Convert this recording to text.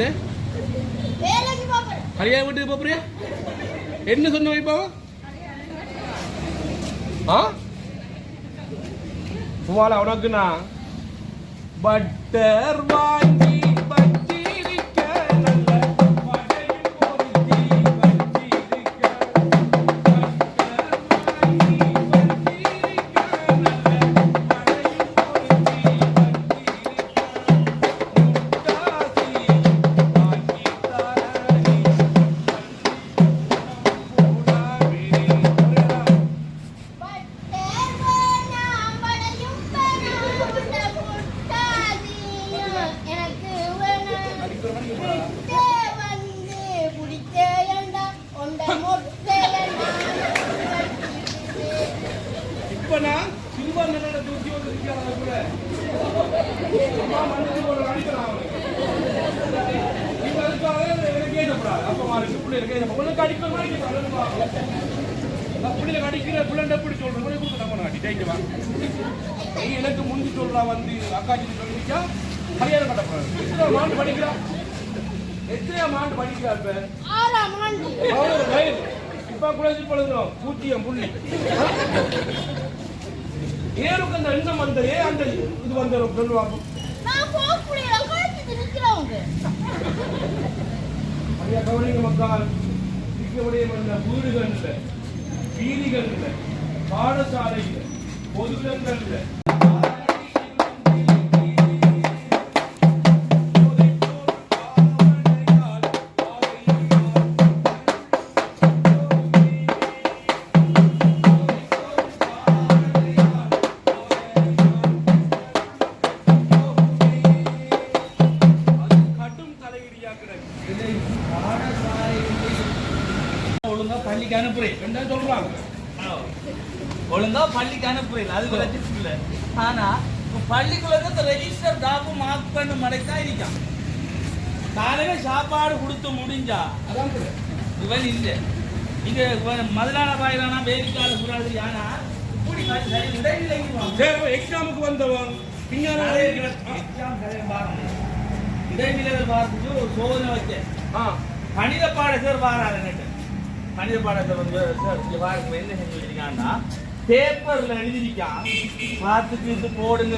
என்ன கல்யாண வீட்டுக்கு போறியா? என்ன சொன்ன வைப்பாவா ஆ? சுமால உனக்கு நான் பட்டர் வாங்கி இப்ப நான் சில்வர் நல்ல தூக்கி வந்து நிக்கிறாங்க கூட. அம்மா மனுஷன் போல இப்ப அதுக்காக எனக்கு கேட்கக்கூடாது. அப்ப மாறிட்டு பிள்ளைகளுக்கு உனக்கு அடிக்கிற மாதிரி நான் அடிக்கிற பிள்ளைண்ட எப்படி சொல்றேன்? உனக்கு கொடுத்து நம்ம அடி. டைட்டு நீ எனக்கு முந்தி சொல்றா வந்து அக்காச்சி சொல்லிச்சா கல்யாணம் கட்டக்கூடாது படிக்கிறான் ஆண்டு படிக்கிறா எத்தனை ஆண்டு படிக்கிறா இப்ப? ஆறாம் ஆண்டு. அவ்வளவு வயது. இப்ப கூட பழகுறோம் பூஜ்ஜியம் புள்ளி. ஏருக்கு அந்த எண்ணம் வந்ததே அந்த இது வந்துடும் சொல்லுவாங்க? ஐயா கவனிங்க மக்கள். இருக்கக்கூடிய அந்த வீடுகள்ல வீதிகள்ல பாடசாலைகள் பொதுவிடங்கள்ல கடும் பள்ளிக்கு அனுப்புறேன். என்ன சொல்றாங்க ஒழுங்கா பள்ளிக்கு அனுப்புறேன். அது பிரச்சனை இல்லை. ஆனா இப்ப பள்ளிக்குள்ள ரெஜிஸ்டர் டாப்பு மார்க் பண்ண மடைக்கா இருக்கான். காலையில சாப்பாடு கொடுத்து முடிஞ்சா. இவன் இல்லை. இங்க முதலாள பாயிலானா வேடிக்கால கூடாது. ஆனா எக்ஸாமுக்கு வந்தவன். இடைநிலைகள் பார்த்துட்டு ஒரு சோதனை வச்சேன் கணித பாடசார் வாராரு எனக்கு கணித பாடத்தை வந்து சார் இங்கே பாருங்க என்ன செஞ்சு பேப்பரில் எழுதிருக்கான் பார்த்துட்டு இது போடுங்க